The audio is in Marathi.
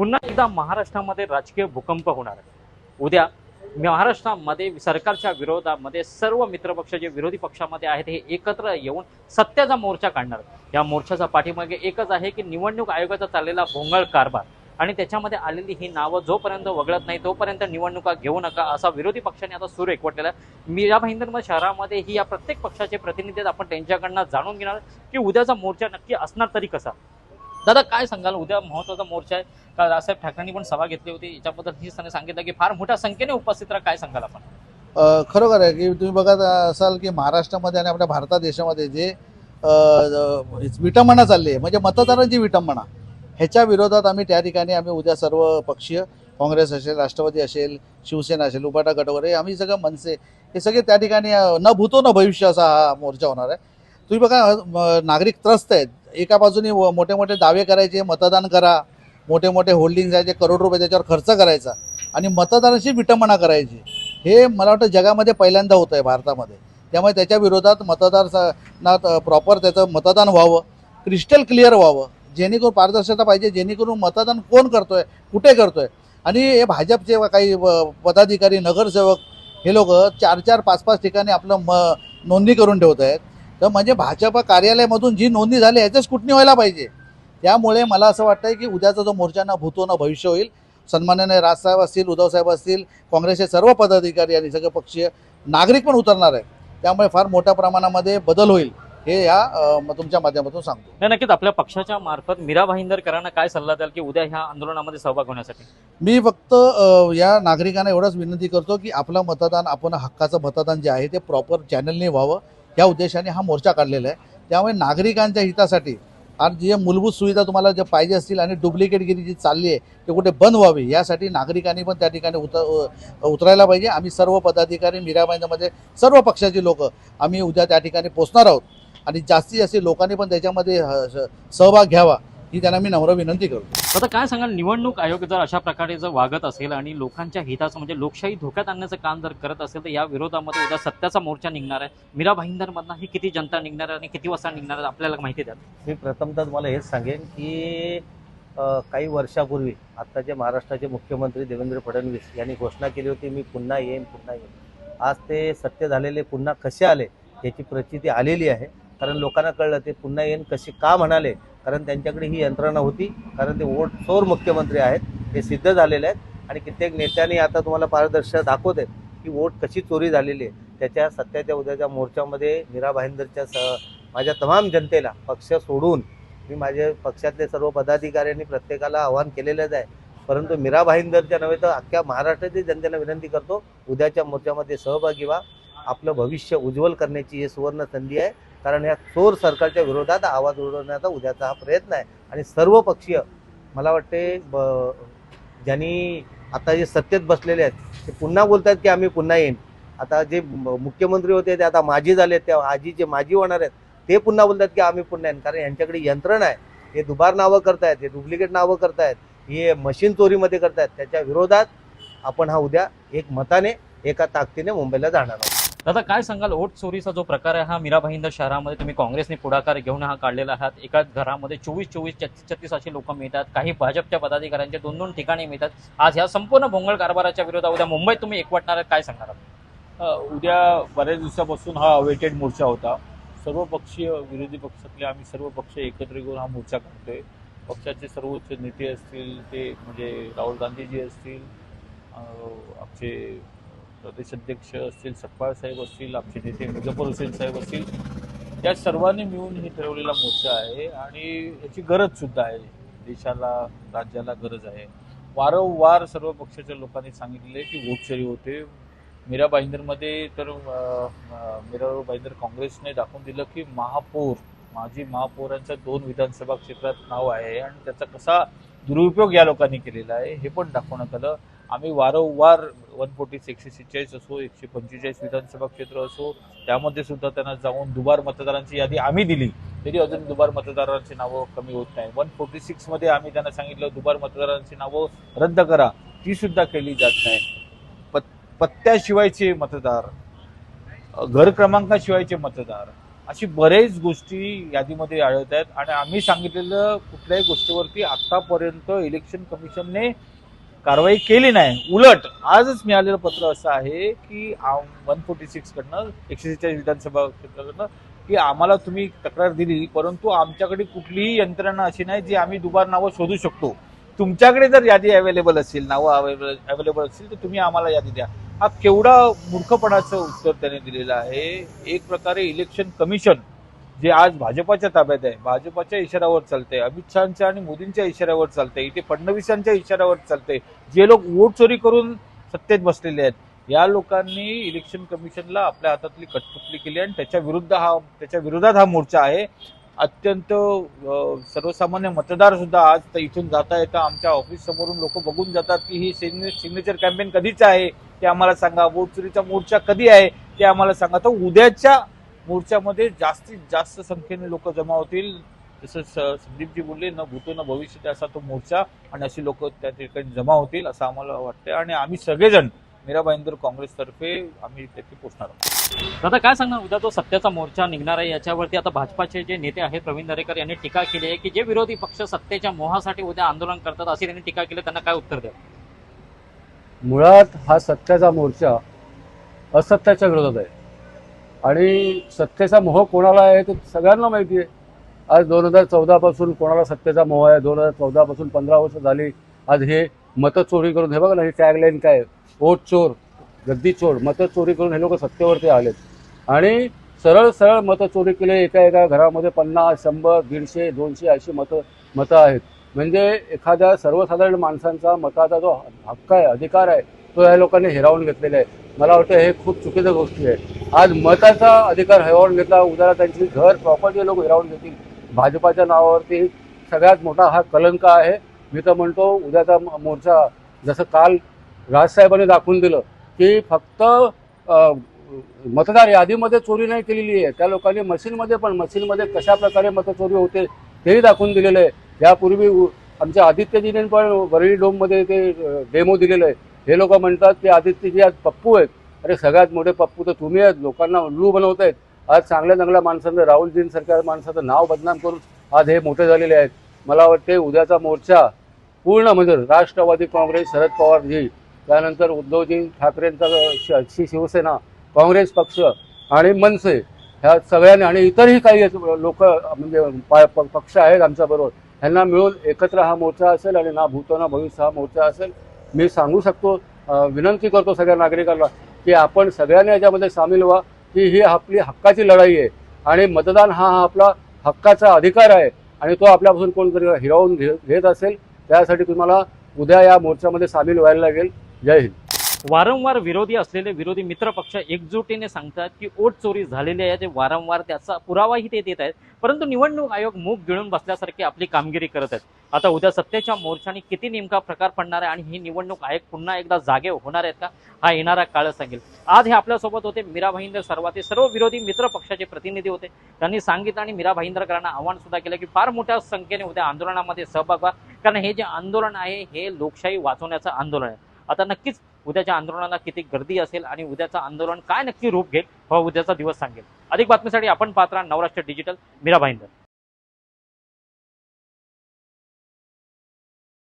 पुन्हा एकदा महाराष्ट्रामध्ये राजकीय भूकंप होणार आहे. उद्या महाराष्ट्रामध्ये सरकारच्या विरोधामध्ये सर्व मित्रपक्ष जे विरोधी पक्षामध्ये आहेत हे एकत्र येऊन सत्याचा मोर्चा काढणार या मोर्चाचा पाठीमागे एकच आहे की निवडणूक आयोगाचा चाललेला भोंगळ कारभार आणि त्याच्यामध्ये आलेली ही नावं जोपर्यंत वगळत नाही तोपर्यंत निवडणुका घेऊ नका असा विरोधी पक्षाने आता सूर एकवटलेला आहे. मी या भाईंदर शहरामध्ये ही या प्रत्येक पक्षाचे प्रतिनिधी आपण त्यांच्याकडनं जाणून घेणार की उद्याचा मोर्चा नक्की असणार तरी कसा? दादा काय सांगाल? उद्या महत्त्वाचा मोर्चा आहे. का रावसाहेब ठाकरेंनी पण सभा घेतली होती. याच्याबद्दल ही त्यांनी सांगितलं की फार मोठ्या संख्येने उपस्थित राहा. काय सांगाल आपण? खरोखर आहे की तुम्ही बघत असाल की महाराष्ट्रामध्ये आणि आपल्या भारतात देशामध्ये जे विटंबना चालली आहे. म्हणजे मतदारांची विटंबना. ह्याच्या विरोधात आम्ही त्या ठिकाणी आम्ही उद्या सर्व पक्षीय काँग्रेस असेल राष्ट्रवादी असेल शिवसेना असेल उपाटा गट वगैरे आम्ही सगळं मनसे हे सगळे त्या ठिकाणी न भूतो न भविष्य असा हा मोर्चा होणार आहे. तुम्ही बघा नागरिक त्रस्त आहेत. एका बाजूने व- मोठे मोठे दावे करायचे मतदान करा. मोठे मोठे होल्डिंग जायचे करोड रुपये त्याच्यावर खर्च करायचा. आणि मतदानाची विटंबना करायची. हे मला वाटतं जगामध्ये पहिल्यांदा होतं आहे भारतामध्ये. त्यामुळे त्याच्या विरोधात मतदार प्रॉपर त्याचं मतदान व्हावं. क्रिस्टल क्लिअर व्हावं. जेणेकरून पारदर्शकता पाहिजे जेणेकरून मतदान कोण करतोय कुठे करतोय. आणि हे भाजपचे काही व- पदाधिकारी नगरसेवक हे लोक चार चार पाच पाच ठिकाणी आपलं म नोंदणी करून ठेवत आहेत तर म्हणजे भाजप कार्यालयामधून जी नोंदणी झाली याचं स्कुटणी व्हायला पाहिजे. त्यामुळे मला असं वाटतंय की उद्याचा जो मोर्चा ना भूतो ना भविष्य होईल सन्मान्याने राजसाहेब असतील उद्धवसाहेब असतील काँग्रेसचे सर्व पदाधिकारी आणि सगळे पक्षीय नागरिक पण उतरणार आहे त्यामुळे फार मोठ्या प्रमाणामध्ये बदल होईल हे या तुमच्या माध्यमातून सांगतो. नाही नक्कीच आपल्या पक्षाच्या मार्फत मीरा भाईंदरकरांना काय सल्ला द्याल की उद्या ह्या आंदोलनामध्ये सहभाग होण्यासाठी? मी फक्त या नागरिकांना एवढंच विनंती करतो की आपलं मतदान आपण हक्काचं मतदान जे आहे ते प्रॉपर चॅनलने व्हावं. या उद्देशाने हा मोर्चा काढलेला आहे. त्यामुळे नागरिकांच्या हितासाठी आज जे मूलभूत सुविधा तुम्हाला जे पाहिजे असतील आणि डुप्लिकेटगिरी जी चालली आहे ते कुठे बंद व्हावी यासाठी नागरिकांनी पण त्या ठिकाणी उत उतरायला पाहिजे. आम्ही सर्व पदाधिकारी मीराबाईंमध्ये सर्व पक्षाची लोक आम्ही उद्या त्या ठिकाणी पोचणार आहोत. आणि जास्तीत जास्त लोकांनी पण त्याच्यामध्ये सहभाग घ्यावा. ही त्यांना मी नम्र विनंती करतो. आता काय सांगाल निवडणूक आयोग जर अशा प्रकारे जर वागत असेल आणि लोकांच्या हिताचं म्हणजे लोकशाही धोक्यात आणण्याचं काम जर करत असेल तर या विरोधामध्ये उद्या सत्याचा मोर्चा निघणार आहे. मीरा भाईंदरमधनं ही किती जनता निघणार आहे आणि किती वाजता निघणार आहे आपल्याला माहिती द्या. मी प्रथमतः तुम्हाला हेच सांगेन की काही वर्षापूर्वी आत्ताचे महाराष्ट्राचे मुख्यमंत्री देवेंद्र फडणवीस यांनी घोषणा केली होती मी पुन्हा येईन पुन्हा येईन. आज ते सत्य झालेले पुन्हा कसे आले याची प्रचिती आलेली आहे. कारण लोकांना कळलं ते पुन्हा येईन कसे का म्हणाले? कारण त्यांच्याकडे ही यंत्रणा होती. कारण ते वोट चोर मुख्यमंत्री आहेत. हे सिद्ध झालेले आहेत. आणि कित्येक नेत्यांनी आता तुम्हाला पारदर्शक दाखवत आहेत की वोट कशी चोरी झालेली आहे. त्याच्या सत्याच्या उद्याच्या मोर्चामध्ये मीरा भाईंदरच्या स माझ्या तमाम जनतेला पक्ष सोडून मी माझे पक्षातले सर्व पदाधिकाऱ्यांनी प्रत्येकाला आवाहन केलेलंच आहे. परंतु मीरा भाईंदरच्या नव्हे तर अख्ख्या महाराष्ट्रातील जनतेला विनंती करतो उद्याच्या मोर्चामध्ये सहभागी व्हा. आपलं भविष्य उज्ज्वल करण्याची ही सुवर्ण संधी आहे. कारण या चोर सरकारच्या विरोधात आवाज उडवण्याचा उद्याचा हा प्रयत्न आहे. आणि सर्व पक्षीय मला वाटते ब ज्यांनी आता जे सत्तेत बसलेले आहेत ते पुन्हा बोलतात की आम्ही पुन्हा येईन. आता जे मुख्यमंत्री होते ते आता माजी झाले त्या आजी जे माजी होणार आहेत ते पुन्हा बोलतात की आम्ही पुन्हा येईन. कारण यांच्याकडे यंत्रणा आहे. हे दुबार नावं करतायत हे डुप्लिकेट नावं करतायत हे मशीन चोरीमध्ये करतायत. त्याच्या विरोधात आपण हा उद्या एक मताने एका ताकदीने मुंबईला जाणार आहोत. दादा काय सांगाल? ओट चोरीचा जो प्रकार आहे हा मीराभाईंदर शहरामध्ये तुम्ही काँग्रेसने पुढाकार घेऊन हा काढलेला आहात. एकाच घरामध्ये चोवीस चोवीस छत्तीस छत्तीस अशी लोक मिळतात. काही भाजपच्या पदाधिकाऱ्यांचे दोन दोन ठिकाणी मिळतात. आज ह्या संपूर्ण भोंगळ कारभाराच्या विरोधात उद्या मुंबईत तुम्ही एकवटणार आहात, काय सांगणार आहात? उद्या बऱ्याच दिवसापासून हा अवेटेड मोर्चा होता. सर्व पक्षीय विरोधी पक्षातले आम्ही सर्व पक्ष एकत्र घेऊन हा मोर्चा काढतोय. पक्षाचे सर्वोच्च नेते असतील ते म्हणजे राहुल गांधीजी असतील आमचे प्रदेश अध्यक्ष असतील सप्पाळ साहेब असतील आमचे नेते मुजफ्फर हुसेन साहेब असतील या सर्वांनी मिळून हे ठरवलेला मोर्चा आहे आणि याची गरज सुद्धा आहे. देशाला राज्याला गरज आहे. वारंवार सर्व पक्षाच्या लोकांनी सांगितले की वोटचोरी होते. मीरा भाईंदरमध्ये तर मीरा भाईंदर काँग्रेसने दाखवून दिलं की महापौर माजी महापौरांचं दोन विधानसभा क्षेत्रात नाव आहे आणि त्याचा कसा दुरुपयोग या लोकांनी केलेला आहे हे पण दाखवण्यात आलं. आम्ही वारंवार वन फोर्टी एकशे सेहेचाळीस असो एकशे पंचेचाळीस विधानसभा क्षेत्र असो त्यामध्ये सुद्धा त्यांना जाऊन दुबार मतदारांची यादी आम्ही दिली. तरी अजून दुबार मतदारांची नावं कमी होत नाही. वन फोर्टी सिक्समध्ये आम्ही त्यांना सांगितलं दुबार मतदारांची नावं रद्द करा. ती सुद्धा केली जात नाही. पत्त्याशिवायचे मतदार घर क्रमांकाशिवायचे मतदार अशी बरेच गोष्टी यादीमध्ये आढळत आहेत. आणि आम्ही सांगितलेलं कुठल्याही गोष्टीवरती आतापर्यंत इलेक्शन कमिशनने कारवाई केली नाही. उलट आजच मिळालेलं पत्र असं आहे की वन फोर्टी सिक्स कडनं एकशे चाळीस विधानसभा क्षेत्राकडनं की आम्हाला तुम्ही तक्रार दिली परंतु आमच्याकडे कुठलीही यंत्रणा अशी नाही जी आम्ही दुबार नावं शोधू शकतो. तुमच्याकडे जर यादी अवेलेबल असेल नावं अवेलेबल अवेलेबल असतील तर तुम्ही आम्हाला यादी द्या. हा केवढा मूर्खपणाचं उत्तर त्याने दिलेलं आहे. एक प्रकारे इलेक्शन कमिशन जे आज भाजपाच्या ताब्यात आहे भाजपाच्या इशाऱ्यावर चालते अमित शहाच्या आणि मोदींच्या इशाऱ्यावर चालते इथे फडणवीसांच्या इशाऱ्यावर चालते जे लोक वोट चोरी करून सत्तेत बसलेले आहेत या लोकांनी इलेक्शन कमिशनला आपल्या हातातली कटपुतली केली आणि त्याच्या विरुद्ध हा त्याच्या विरोधात हा मोर्चा आहे. अत्यंत सर्वसामान्य मतदार सुद्धा आज इथून जाता येता आमच्या ऑफिस समोरून लोक बघून जातात की ही सिग्नेचर कॅम्पेन कधीच आहे ते आम्हाला सांगा. वोट चोरीचा मोर्चा कधी आहे ते आम्हाला सांगा. तर उद्याच्या मोर्चामध्ये जास्तीत जास्त संख्येने लोक जमा होतील. जसं संदीपजी बोलले न भूतो न भविष्य असा तो मोर्चा आणि अशी लोक त्या ठिकाणी जमा होतील असं आम्हाला वाटतं आणि आम्ही सगळेजण मीरा भाईंदर काँग्रेसतर्फे आम्ही तिथे पोहोचणार आहोत. दादा काय सांगणार? उद्या जो सत्याचा मोर्चा निघणार आहे. याच्यावरती आता भाजपाचे जे नेते आहेत प्रवीण दरेकर यांनी टीका केली आहे की जे विरोधी पक्ष सत्तेच्या मोहासाठी उद्या आंदोलन करतात असे त्यांनी टीका केली त्यांना काय उत्तर द्या मुळात हा सत्याचा मोर्चा असत्याच्या विरोधात आहे. आणि सत्तेचा मोह कोणाला आहे ते सगळ्यांना माहिती आहे. आज दोन हजार चौदापासून कोणाला सत्तेचा मोह आहे? दोन हजार चौदापासून पंधरा वर्ष झाली. आज हे मतं चोरी करून हे बघा ना हे टॅगलाईन काय ओट चोर गद्दी चोर मतं चोरी करून हे लोक सत्तेवरती आलेत. आणि सरळ सरळ मतं चोरी केले एका एका घरामध्ये पन्नास शंभर दीडशे दोनशे अशी मतं मतं आहेत. म्हणजे एखाद्या सर्वसाधारण माणसांचा मताचा जो हक्क आहे अधिकार आहे तो या लोकांनी हिरावून घेतलेला आहे. मला वाटतं हे खूप चुकीचं गोष्टी आहे आज मताचा अधिकार हिरावून घेतला उद्याला त्यांची घर प्रॉपर्टी लोक हिरावून घेतील. भाजपाच्या नावावरती सगळ्यात मोठा हा कलंक आहे. मी तर म्हणतो उद्याचा मोर्चा जसं काल राजसाहेबांनी दाखवून दिलं की फक्त मतदार यादीमध्ये चोरी नाही केलेली आहे. त्या लोकांनी मशीनमध्ये पण मशीनमध्ये कशा प्रकारे मतचोरी होते तेही दाखवून दिलेलं आहे. यापूर्वी उ- आमच्या आदित्यजीने पण वरळी डोममध्ये ते डेमो दिलेलं आहे. हे लोक म्हणतात की आदित्यजी आज पप्पू आहेत. अरे सगळ्यात मोठे पप्पू तर तुम्ही आहेत. लोकांना उल्लू बनवत आहेत आज चांगल्या चांगल्या माणसांचं राहुलजींसारख्या माणसाचं नाव बदनाम करून आज हे मोठे झालेले आहेत. मला वाटते उद्याचा मोर्चा पूर्ण म्हणजे राष्ट्रवादी काँग्रेस शरद पवारजी त्यानंतर उद्धवजी ठाकरेंचा श- शि- शिवसेना काँग्रेस पक्ष आणि मनसे ह्या सगळ्यांनी आणि इतरही काही लोक म्हणजे प- पक्ष आहेत आमच्याबरोबर. ह्यांना मिळून एकत्र हा मोर्चा असेल आणि ना भूतो ना भविष्य हा मोर्चा असेल मी सांगू शकतो विनंती करतो सगळ्या नागरिकांना. की आपण सगळ्यांनी याच्यामध्ये सामील व्हा की ही आपली हक्काची लढाई आहे. आणि मतदान हा हा आपला हक्काचा अधिकार आहे. आणि तो आपल्यापासून कोणतरी हिरावून घे- घेत असेल त्यासाठी तुम्हाला उद्या या मोर्चामध्ये सामील व्हायला लागेल. जय हिंद. वारंवार विरोधी असलेले विरोधी मित्रपक्ष एकजुटीने सांगतात की ओट चोरी झालेली आहे ते वारंवार त्याचा पुरावाही ते देत आहेत. परंतु निवडणूक आयोग मूग गिळून बसल्यासारखी आपली कामगिरी करत आहेत. आता उद्या सत्तेच्या मोर्चाने किती नेमका प्रकार पडणार आहे आणि ही निवडणूक आयोग पुन्हा एकदा जागे होणार आहेत का? हा येणारा काळ सांगेल. आज हे आपल्यासोबत होते मीरा भाईंदर सर्वाते. सर्व विरोधी मित्र पक्षाचे प्रतिनिधी होते. त्यांनी सांगितलं आणि मीरा भाईंदरकरांना आव्हान सुद्धा केलं की फार मोठ्या संख्येने उद्या आंदोलनामध्ये सहभाग व्हा. कारण हे जे आंदोलन आहे हे लोकशाही वाचवण्याचं आंदोलन आहे. आता नक्कीच उद्याच्या आंदोलनाला किती गर्दी असेल आणि उद्याचं आंदोलन काय नक्की रूप घेईल हा उद्याचा दिवस सांगेल. अधिक बातमीसाठी आपण पात्रा नवराष्ट्र डिजिटल मीरा भाईंदर.